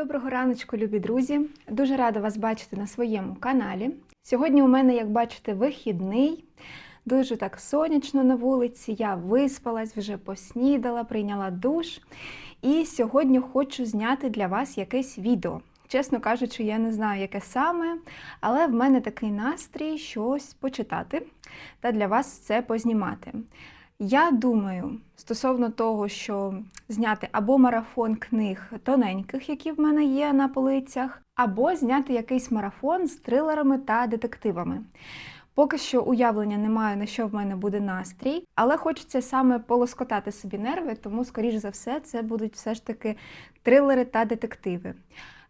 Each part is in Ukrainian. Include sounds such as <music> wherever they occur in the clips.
Доброго раночку, любі друзі! Дуже рада вас бачити на своєму каналі. Сьогодні у мене, як бачите, вихідний. Дуже так сонячно на вулиці. Я виспалась, вже поснідала, прийняла душ. І сьогодні хочу зняти для вас якесь відео. Чесно кажучи, я не знаю, яке саме, але в мене такий настрій щось почитати та для вас це познімати. Я думаю, стосовно того, що зняти або марафон книг тоненьких, які в мене є на полицях, або зняти якийсь марафон з трилерами та детективами. Поки що уявлення не маю, на що в мене буде настрій, але хочеться саме полоскотати собі нерви, тому, скоріш за все, це будуть все ж таки трилери та детективи.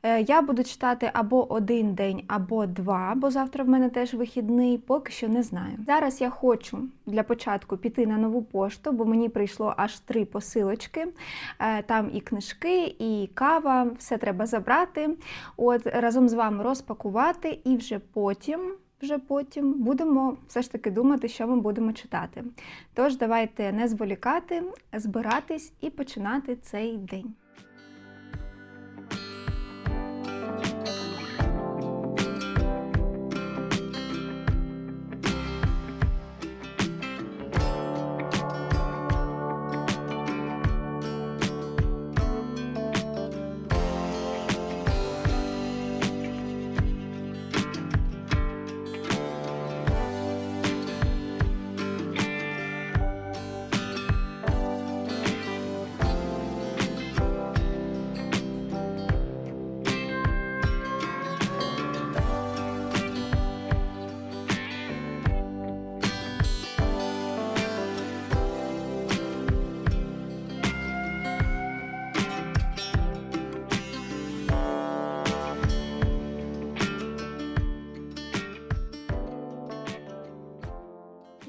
Е, Я буду читати або один день, або два, бо завтра в мене теж вихідний, поки що не знаю. Зараз я хочу для початку піти на нову пошту, бо мені прийшло аж три посилочки. Е, Там і книжки, і кава, все треба забрати. От разом з вами розпакувати, і вже потім. Вже потім будемо все ж таки думати, що ми будемо читати. Тож давайте не зволікати, збиратись і починати цей день.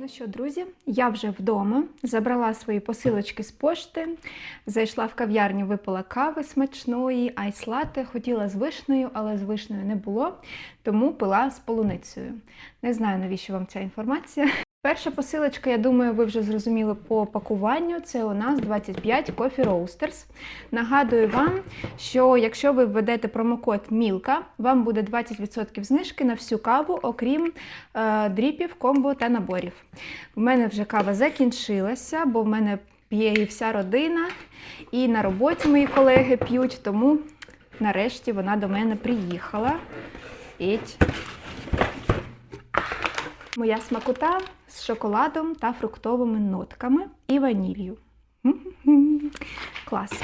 Ну що, друзі, я вже вдома забрала свої посилочки з пошти, зайшла в кав'ярню, випила кави смачної, айслати, хотіла з вишнею, але з вишнею не було, тому пила з полуницею. Не знаю, навіщо вам ця інформація. Перша посилочка, я думаю, ви вже зрозуміли по пакуванню. Це у нас 25 Coffee Roasters. Нагадую вам, що якщо ви введете промокод МІЛКА, вам буде 20% знижки на всю каву, окрім е, дріпів, комбо та наборів. У мене вже кава закінчилася, бо в мене п'є і вся родина, і на роботі мої колеги п'ють, тому нарешті вона до мене приїхала. Піть. Моя смакота з шоколадом та фруктовими нотками і ванілью. <laughs> Клас.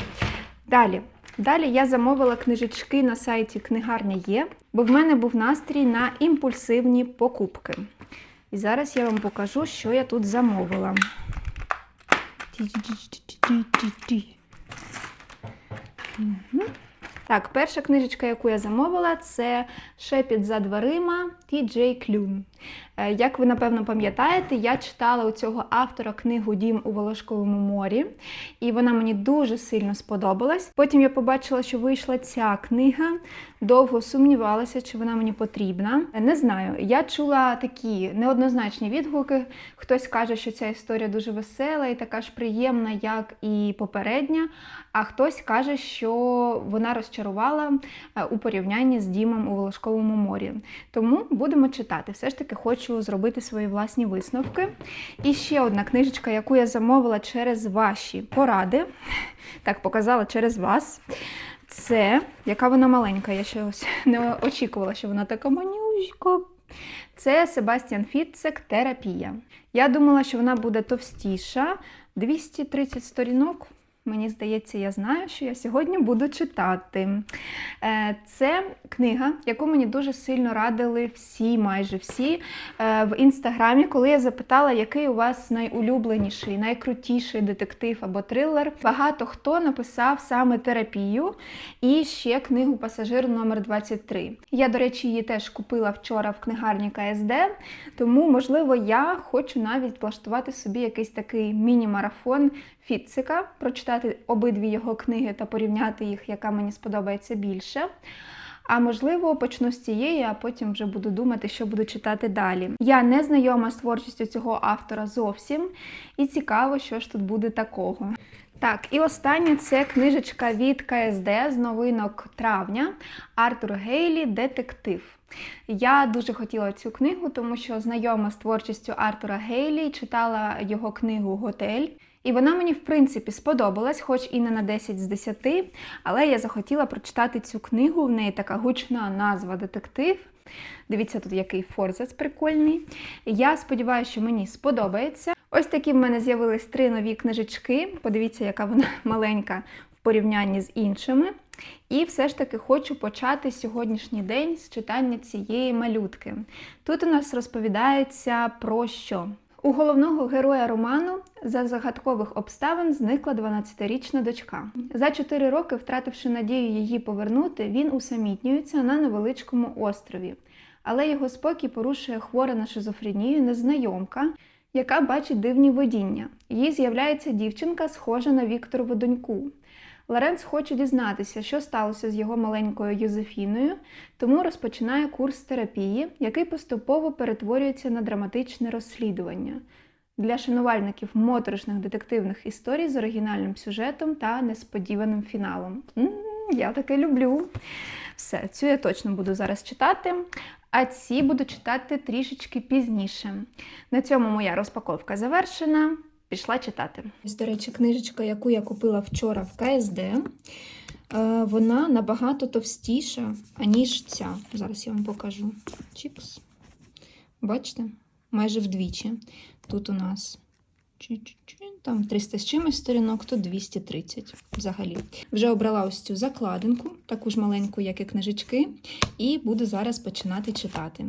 Далі. Далі я замовила книжечки на сайті Книгарня є, бо в мене був настрій на імпульсивні покупки. І зараз я вам покажу, що я тут замовила. Так, перша книжечка, яку я замовила, це Шепіт за дверима Ті.Джей Клюн. Е, Як ви напевно пам'ятаєте, я читала у цього автора книгу Дім у Волошковому морі, і вона мені дуже сильно сподобалась. Потім я побачила, що вийшла ця книга, довго сумнівалася, чи вона мені потрібна. Не знаю, я чула такі неоднозначні відгуки. Хтось каже, що ця історія дуже весела і така ж приємна, як і попередня. А хтось каже, що вона розчарувала е, у порівнянні з Дімом у Волошковому морі. Тому будемо читати. Все ж таки хочу зробити свої власні висновки. І ще одна книжечка, яку я замовила через ваші поради. Так, показала через вас. Це, яка вона маленька, я ще ось не очікувала, що вона така манюська. Це Себастьян Фіцек терапія. Я думала, що вона буде товстіша, 230 сторінок. Мені здається, я знаю, що я сьогодні буду читати. Е, Це книга, яку мені дуже сильно радили всі, майже всі е, в інстаграмі, коли я запитала, який у вас найулюбленіший, найкрутіший детектив або трилер. Багато хто написав саме терапію і ще книгу Пасажир номер 23 Я, до речі, її теж купила вчора в книгарні КСД, тому, можливо, я хочу навіть влаштувати собі якийсь такий міні-марафон Фіцика, прочитати обидві його книги та порівняти їх, яка мені сподобається більше. А можливо, почну з цієї, а потім вже буду думати, що буду читати далі. Я не знайома з творчістю цього автора зовсім, і цікаво, що ж тут буде такого. Так, і останнє це книжечка від КСД з новинок травня Артур Гейлі Детектив. Я дуже хотіла цю книгу, тому що знайома з творчістю Артура Гейлі, читала його книгу Готель. І вона мені, в принципі, сподобалась, хоч і не на 10 з 10, але я захотіла прочитати цю книгу. В неї така гучна назва детектив. Дивіться, тут який форзац прикольний. Я сподіваюся, що мені сподобається. Ось такі в мене з'явились три нові книжечки. Подивіться, яка вона <laughs> маленька в порівнянні з іншими. І все ж таки хочу почати сьогоднішній день з читання цієї малютки. Тут у нас розповідається про що? У головного героя роману за загадкових обставин зникла 12-річна дочка. За 4 роки, втративши надію її повернути, він усамітнюється на невеличкому острові. Але його спокій порушує хвора на шизофренію незнайомка, яка бачить дивні видіння. Їй з'являється дівчинка, схожа на Вікторову доньку. Лоренц хоче дізнатися, що сталося з його маленькою Юзефіною, тому розпочинає курс терапії, який поступово перетворюється на драматичне розслідування для шанувальників моторошних детективних історій з оригінальним сюжетом та несподіваним фіналом. М, я таке люблю. Все, цю я точно буду зараз читати, а ці буду читати трішечки пізніше. На цьому моя розпаковка завершена. Пішла читати. Ось, до речі, книжечка, яку я купила вчора в КСД, е, вона набагато товстіша, аніж ця. Зараз я вам покажу. Чіпс. Бачите? Майже вдвічі. Тут у нас там 300 з чимось сторінок, тут 230 взагалі. Вже обрала ось цю закладинку, таку ж маленьку, як і книжечки, і буду зараз починати читати.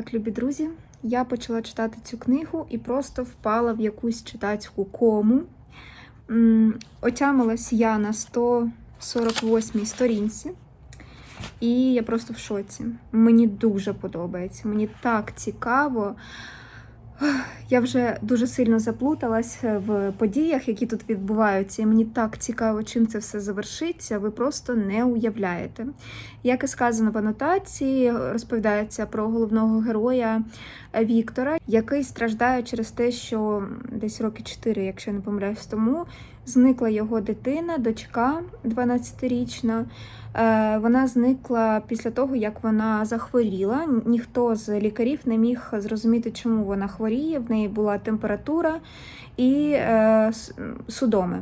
Так, любі друзі, я почала читати цю книгу і просто впала в якусь читацьку кому. Отямилась я на 148 сторінці, і я просто в шоці. Мені дуже подобається, мені так цікаво. Я вже дуже сильно заплуталась в подіях, які тут відбуваються, і мені так цікаво, чим це все завершиться. Ви просто не уявляєте. Як і сказано в анотації, розповідається про головного героя Віктора, який страждає через те, що десь роки 4, якщо не помиляюсь тому, зникла його дитина, дочка 12-річна. Е, Вона зникла після того, як вона захворіла. Ніхто з лікарів не міг зрозуміти, чому вона хворіє. В неї була температура і е, судоми.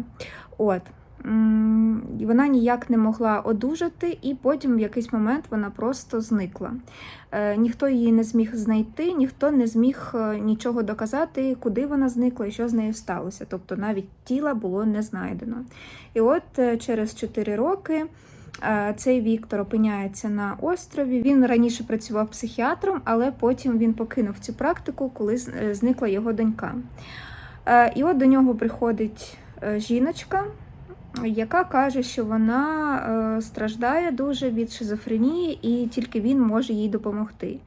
От. Вона ніяк не могла одужати, і потім в якийсь момент вона просто зникла. Е, Ніхто її не зміг знайти, ніхто не зміг е, нічого доказати, куди вона зникла і що з нею сталося. Тобто навіть тіла було не знайдено. І от е, через 4 роки. Цей Віктор опиняється на острові. Він раніше працював психіатром, але потім він покинув цю практику, коли зникла його донька. І от до нього приходить жіночка, яка каже, що вона е, страждає дуже від шизофренії, і тільки він може їй допомогти.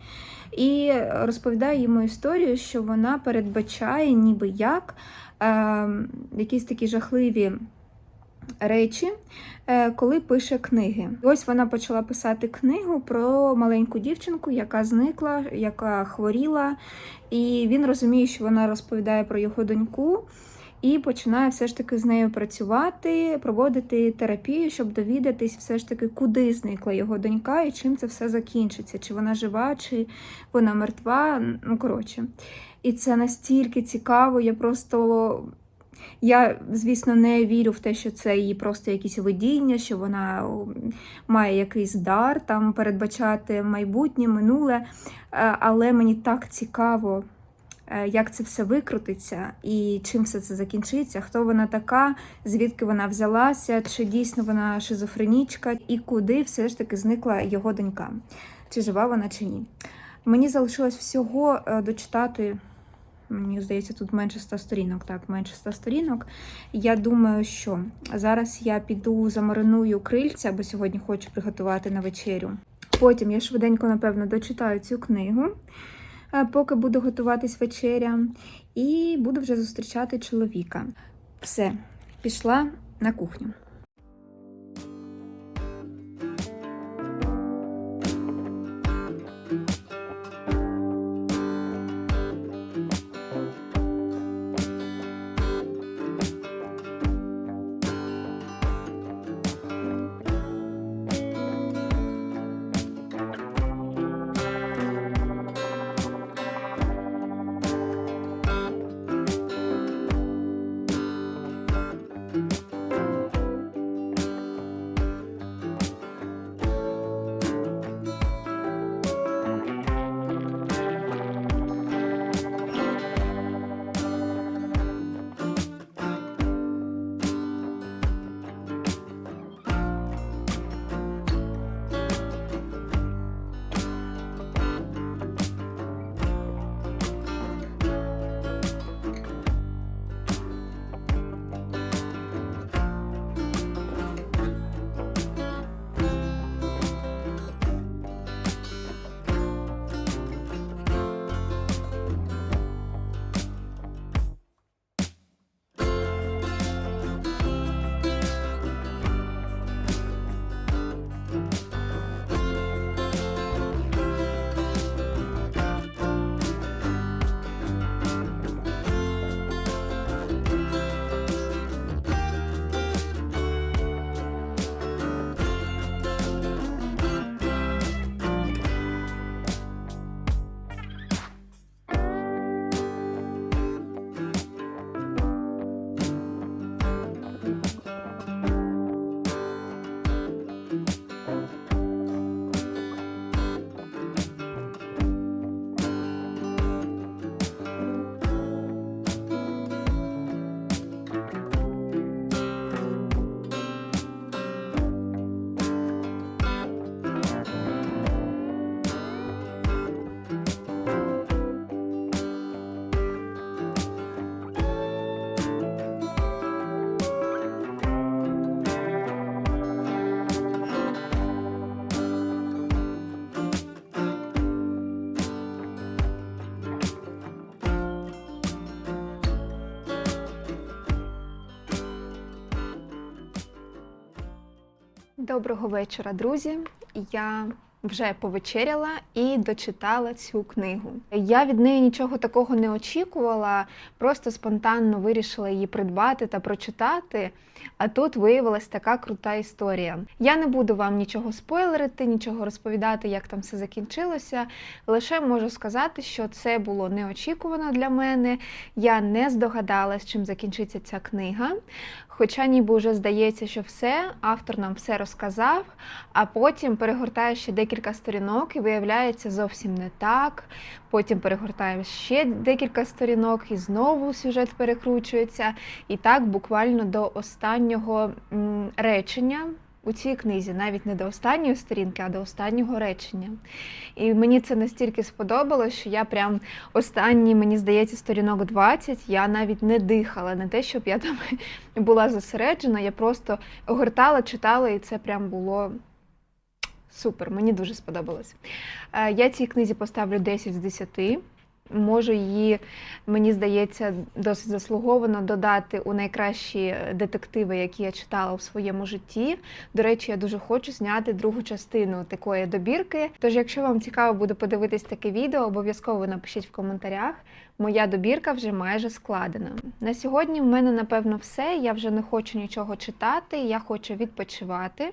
І розповідає йому історію, що вона передбачає, ніби як е, якісь такі жахливі речі, е, коли пише книги. І ось вона почала писати книгу про маленьку дівчинку, яка зникла, яка хворіла, і він розуміє, що вона розповідає про його доньку. І починає все ж таки з нею працювати, проводити терапію, щоб довідатись, все ж таки, куди зникла його донька і чим це все закінчиться, чи вона жива, чи вона мертва. Ну коротше, і це настільки цікаво. Я просто я, звісно, не вірю в те, що це її просто якісь видіння, що вона має якийсь дар там передбачати майбутнє, минуле. Е, Але мені так цікаво, як це все викрутиться і чим все це закінчиться, хто вона така, звідки вона взялася, чи дійсно вона шизофренічка, і куди все ж таки зникла його донька, чи жива вона чи ні. Мені залишилось всього е, дочитати. Мені здається, тут менше 100 сторінок. Так, менше 100 сторінок. Я думаю, що зараз я піду замариную крильця, бо сьогодні хочу приготувати на вечерю. Потім я швиденько, напевно, дочитаю цю книгу, е, поки буду готуватись вечеря, і буду вже зустрічати чоловіка. Все, пішла на кухню. Доброго вечора, друзі. Я вже повечеряла і дочитала цю книгу. Я від неї нічого такого не очікувала, просто спонтанно вирішила її придбати та прочитати. А тут виявилась така крута історія. Я не буду вам нічого спойлерити, нічого розповідати, як там все закінчилося. Лише можу сказати, що це було неочікувано для мене. Я не здогадалась, чим закінчиться ця книга. Хоча ніби вже здається, що все, автор нам все розказав, а потім перегортає ще декілька сторінок і виявляється зовсім не так. Потім перегортаємо ще декілька сторінок, і знову сюжет перекручується. І так буквально до останнього речення. У цій книзі навіть не до останньої сторінки, а до останнього речення. І мені це настільки сподобалось, що я прям останні, мені здається, сторінок 20, я навіть не дихала, не те, щоб я там <laughs> була зосереджена, я просто огортала, читала, і це прям було супер. Мені дуже сподобалось. Е, Я цій книзі поставлю 10 з 10. Можу її, мені здається, досить заслуговано додати у найкращі детективи, які я читала у своєму житті. До речі, я дуже хочу зняти другу частину такої добірки. Тож, якщо вам цікаво буде подивитись таке відео, обов'язково напишіть в коментарях. Моя добірка вже майже складена. На сьогодні в мене напевно все. Я вже не хочу нічого читати, я хочу відпочивати.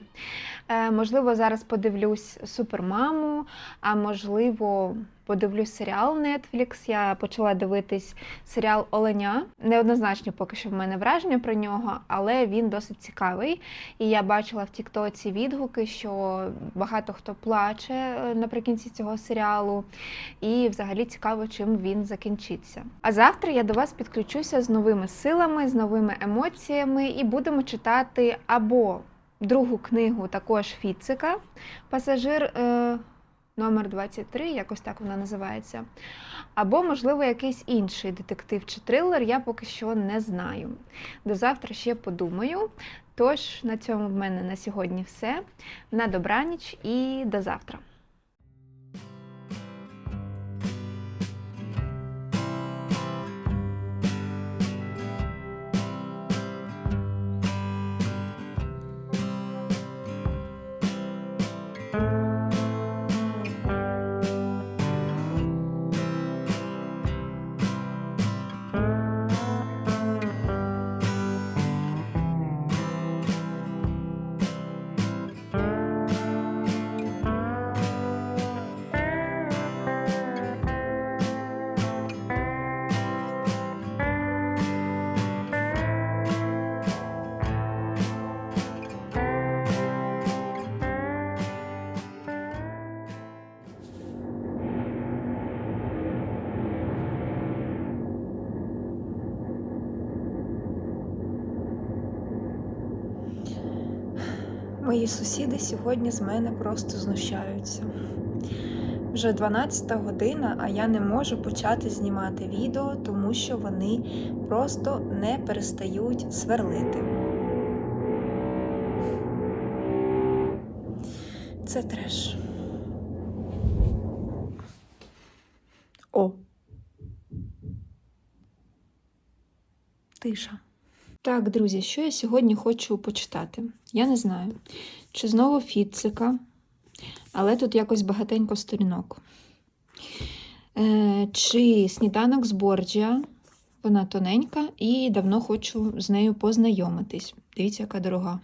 Е, можливо, зараз подивлюсь супермаму, а можливо. Подивлюсь серіал Netflix. Я почала дивитись серіал Оленя. Неоднозначні поки що в мене враження про нього, але він досить цікавий. І я бачила в Тіктоці відгуки, що багато хто плаче е, наприкінці цього серіалу. І взагалі цікаво, чим він закінчиться. А завтра я до вас підключуся з новими силами, з новими емоціями, і будемо читати або другу книгу також Фіцика Пасажир. Е номер 23, якось так вона називається. Або, можливо, якийсь інший детектив чи трилер, я поки що не знаю. До завтра ще подумаю. Тож, на цьому в мене на сьогодні все. На добраніч і до завтра. Мої сусіди сьогодні з мене просто знущаються. Вже 12 година, а я не можу почати знімати відео, тому що вони просто не перестають сверлити. Це треш. О. Тиша. Так, друзі, що я сьогодні хочу почитати? Я не знаю, чи знову Фіцика, але тут якось багатенько сторінок. Е, чи сніданок з Борджіа. Вона тоненька і давно хочу з нею познайомитись. Дивіться, яка дорога.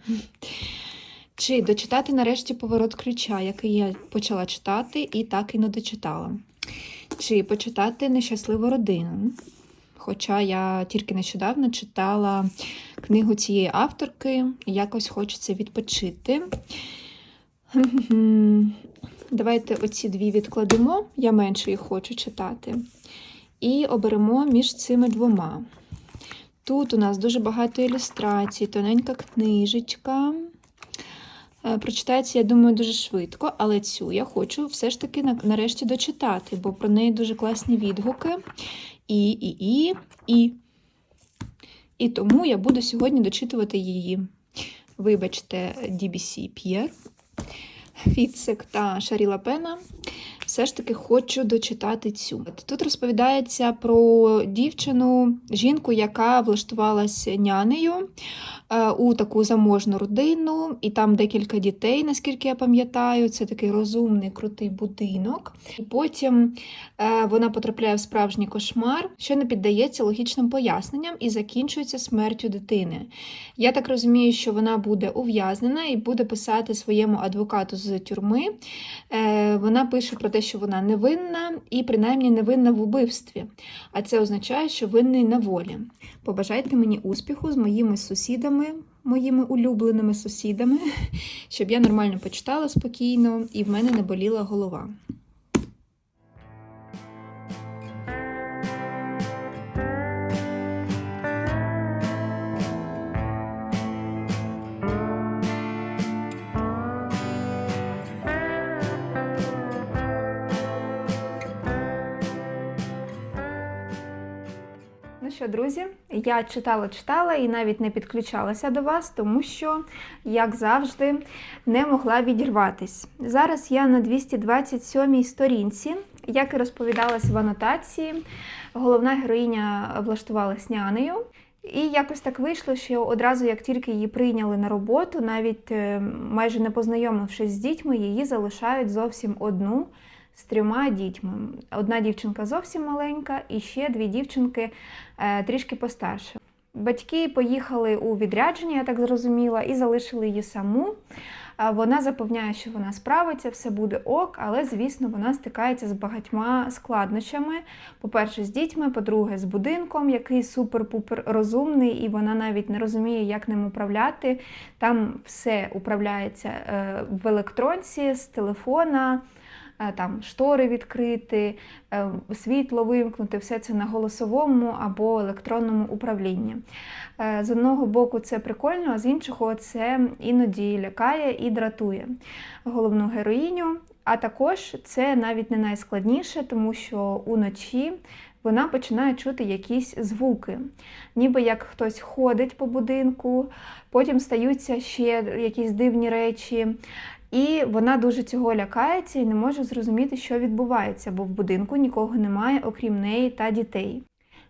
Чи дочитати нарешті поворот ключа, який я почала читати і так і не дочитала. Чи почитати нещасливу родину. Хоча я тільки нещодавно читала книгу цієї авторки, якось хочеться відпочити. Давайте оці дві відкладемо, я менше їх хочу читати. І оберемо між цими двома. Тут у нас дуже багато ілюстрацій, тоненька книжечка. Е, Прочитається, я думаю, дуже швидко, але цю я хочу все ж таки нарешті дочитати, бо про неї дуже класні відгуки. І, і, і, і. І тому я буду сьогодні дочитувати її. Вибачте, DBC П'єр, Фіцек та Шаріла Пена. Все ж таки хочу дочитати цю. Тут розповідається про дівчину, жінку, яка влаштувалася нянею е, у таку заможну родину, і там декілька дітей, наскільки я пам'ятаю. Це такий розумний, крутий будинок. І потім е, вона потрапляє в справжній кошмар, що не піддається логічним поясненням і закінчується смертю дитини. Я так розумію, що вона буде ув'язнена і буде писати своєму адвокату з тюрми. Е, Вона пише про те, що вона невинна і принаймні невинна в убивстві. А це означає, що винний на волі. Побажайте мені успіху з моїми сусідами, моїми улюбленими сусідами, щоб я нормально почитала спокійно і в мене не боліла голова. Що, друзі, я читала, читала і навіть не підключалася до вас, тому що, як завжди, не могла відірватись. Зараз я на 227-й сторінці, як і розповідалась в анотації, головна героїня влаштувалась нянею. І якось так вийшло, що одразу, як тільки її прийняли на роботу, навіть е, майже не познайомившись з дітьми, її залишають зовсім одну з трьома дітьми. Одна дівчинка зовсім маленька, і ще дві дівчинки е, трішки постарше. Батьки поїхали у відрядження, я так зрозуміла, і залишили її саму. Е, Вона запевняє, що вона справиться, все буде ок, але, звісно, вона стикається з багатьма складнощами. По-перше, з дітьми, по-друге, з будинком, який супер-пупер розумний, і вона навіть не розуміє, як ним управляти. Там все управляється е, в електронці з телефона. Е, Там штори відкрити, е, світло вимкнути, все це на голосовому або електронному управлінні. Е, З одного боку це прикольно, а з іншого це іноді лякає і дратує головну героїню. А також це навіть не найскладніше, тому що уночі вона починає чути якісь звуки, ніби як хтось ходить по будинку, потім стаються ще якісь дивні речі. І вона дуже цього лякається і не може зрозуміти, що відбувається, бо в будинку нікого немає, окрім неї та дітей.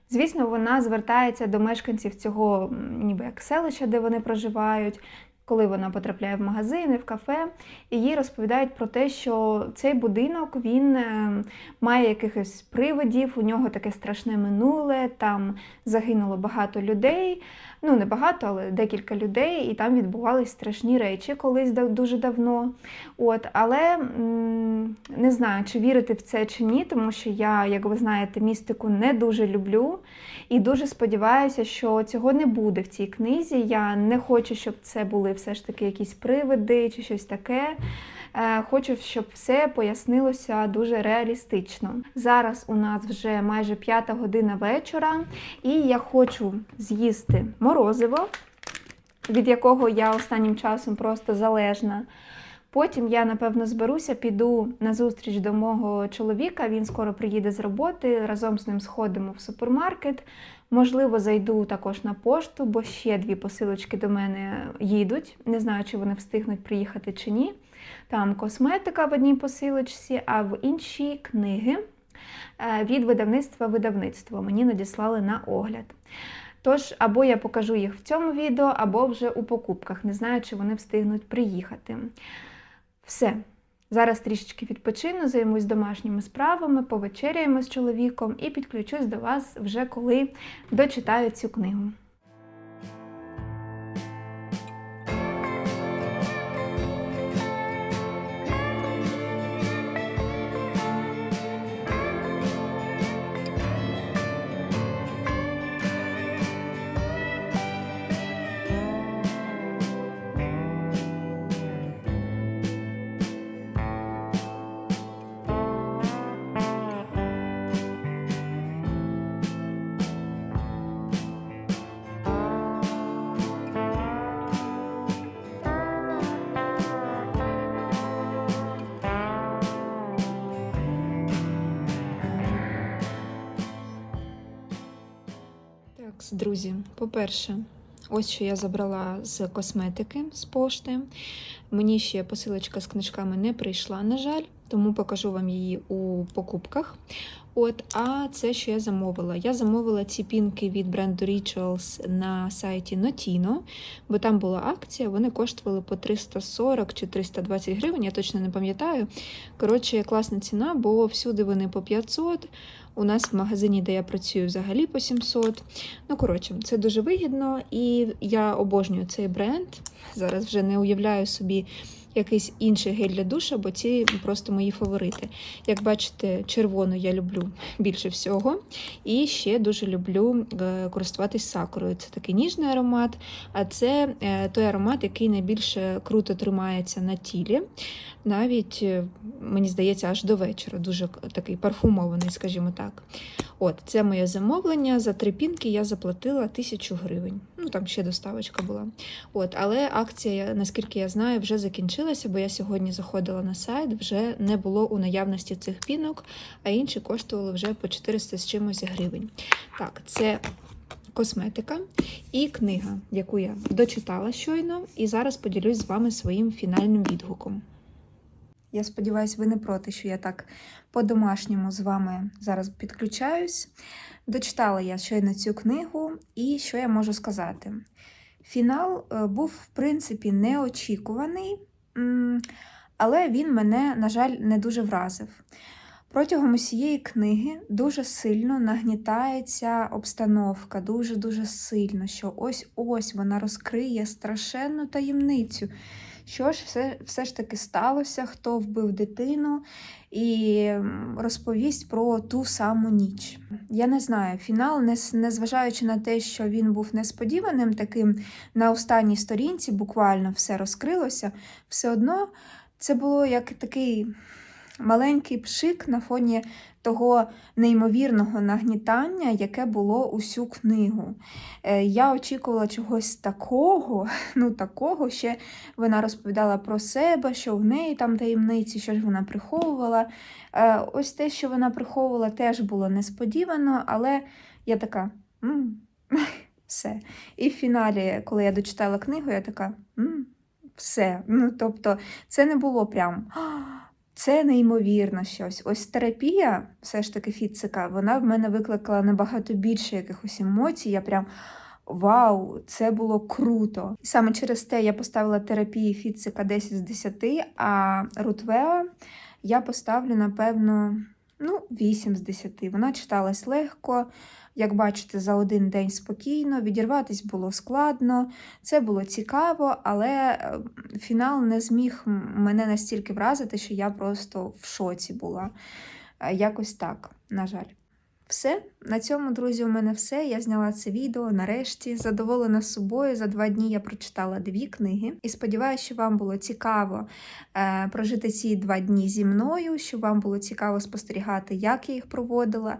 Звісно, вона звертається до мешканців цього ніби як селища, де вони проживають, коли вона потрапляє в магазини, в кафе, і їй розповідають про те, що цей будинок він е, має якихось привидів, у нього таке страшне минуле, там загинуло багато людей. Ну, не багато, але декілька людей, і там відбувались страшні речі колись дуже давно. От, але не знаю, чи вірити в це чи ні, тому що я, як ви знаєте, містику не дуже люблю і дуже сподіваюся, що цього не буде в цій книзі. Я не хочу, щоб це були все ж таки якісь привиди чи щось таке. Е, Хочу, щоб все пояснилося дуже реалістично. Зараз у нас вже майже п'ята година вечора, і я хочу з'їсти морозиво, від якого я останнім часом просто залежна. Потім я, напевно, зберуся, піду на зустріч до мого чоловіка. Він скоро приїде з роботи. Разом з ним сходимо в супермаркет. Можливо, зайду також на пошту, бо ще дві посилочки до мене їдуть. Не знаю, чи вони встигнуть приїхати чи ні. Там косметика в одній посилочці, а в іншій книги е, від видавництва видавництво мені надіслали на огляд. Тож, або я покажу їх в цьому відео, або вже у покупках. Не знаю, чи вони встигнуть приїхати. Все. Зараз трішечки відпочину, займусь домашніми справами, повечеряємо з чоловіком і підключусь до вас вже коли дочитаю цю книгу. По-перше, ось що я забрала з косметики з пошти. Мені ще посилочка з книжками не прийшла, на жаль, тому покажу вам її у покупках. От, а це, що я замовила. Я замовила ці пінки від бренду Rituals на сайті Notino, бо там була акція, вони коштували по 340 чи 320 гривень, я точно не пам'ятаю. Коротше, класна ціна, бо всюди вони по 500. У нас в магазині, де я працюю, взагалі по 700. Ну, коротше, це дуже вигідно, і я обожнюю цей бренд. Зараз вже не уявляю собі якийсь інший гель для душа, бо ці просто мої фаворити. Як бачите, червону я люблю більше всього. І ще дуже люблю е, користуватись сакурою. Це такий ніжний аромат, а це е, той аромат, який найбільше круто тримається на тілі. Навіть, е, мені здається, аж до вечора. Дуже такий парфумований, скажімо так. От, це моє замовлення. За три пінки я заплатила тисячу гривень. Ну, там ще доставочка була. От, але акція, наскільки я знаю, вже закінчилася, бо я сьогодні заходила на сайт, вже не було у наявності цих пінок, а інші коштували вже по 400 з чимось гривень. Так, це косметика і книга, яку я дочитала щойно, і зараз поділюсь з вами своїм фінальним відгуком. Я сподіваюся, ви не проти, що я так по-домашньому з вами зараз підключаюсь. Дочитала я щойно цю книгу, і що я можу сказати? Фінал е, був, в принципі, неочікуваний, але він мене, на жаль, не дуже вразив. Протягом усієї книги дуже сильно нагнітається обстановка, дуже-дуже сильно, що ось-ось вона розкриє страшенну таємницю. Що ж все, все ж таки сталося, хто вбив дитину, і розповість про ту саму ніч. Я не знаю, фінал, незважаючи на те, що він був несподіваним, таким на останній сторінці буквально все розкрилося, все одно це було як такий маленький пшик на фоні того неймовірного нагнітання, яке було усю книгу. Е, Я очікувала чогось такого, <laughs> ну такого ще вона розповідала про себе, що в неї там таємниці, що ж вона приховувала. Е, Ось те, що вона приховувала, теж було несподівано, але я така. «М, <laughs> Все. І в фіналі, коли я дочитала книгу, я така. «М, Все. Ну, тобто, це не було прям. «А, Це неймовірно щось. Ось терапія, все ж таки фіцика, вона в мене викликала набагато більше якихось емоцій. Я прям вау, це було круто. Саме через те я поставила терапії фіцика 10 з 10, а Рутвео я поставлю, напевно, ну, 8 з 10. Вона читалась легко. Як бачите, за один день спокійно, відірватись було складно, це було цікаво, але е, фінал не зміг мене настільки вразити, що я просто в шоці була. Е, Якось так, на жаль. Все, на цьому, друзі, у мене все. Я зняла це відео нарешті. Задоволена собою. За два дні я прочитала дві книги. І сподіваюся, що вам було цікаво е, прожити ці два дні зі мною, що вам було цікаво спостерігати, як я їх проводила.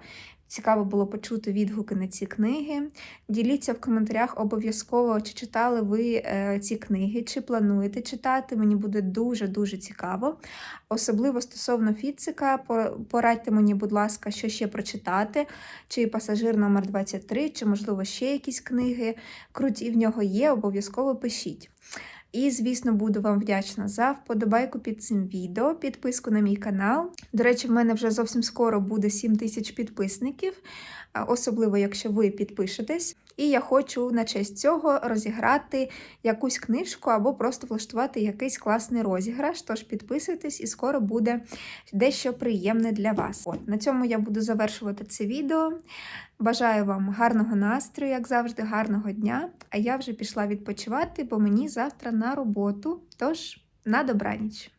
Цікаво було почути відгуки на ці книги. Діліться в коментарях обов'язково, чи читали ви е, ці книги, чи плануєте читати. Мені буде дуже-дуже цікаво. Особливо стосовно Фіцика, порадьте мені, будь ласка, що ще прочитати, чи пасажир номер 23, чи, можливо, ще якісь книги круті в нього є, обов'язково пишіть. І, звісно, буду вам вдячна за вподобайку під цим відео, підписку на мій канал. До речі, в мене вже зовсім скоро буде 7 тисяч підписників, особливо, якщо ви підпишетесь. І я хочу на честь цього розіграти якусь книжку або просто влаштувати якийсь класний розіграш. Тож підписуйтесь, і скоро буде дещо приємне для вас. От на цьому я буду завершувати це відео. Бажаю вам гарного настрою, як завжди, гарного дня. А я вже пішла відпочивати, бо мені завтра на роботу. Тож на добраніч.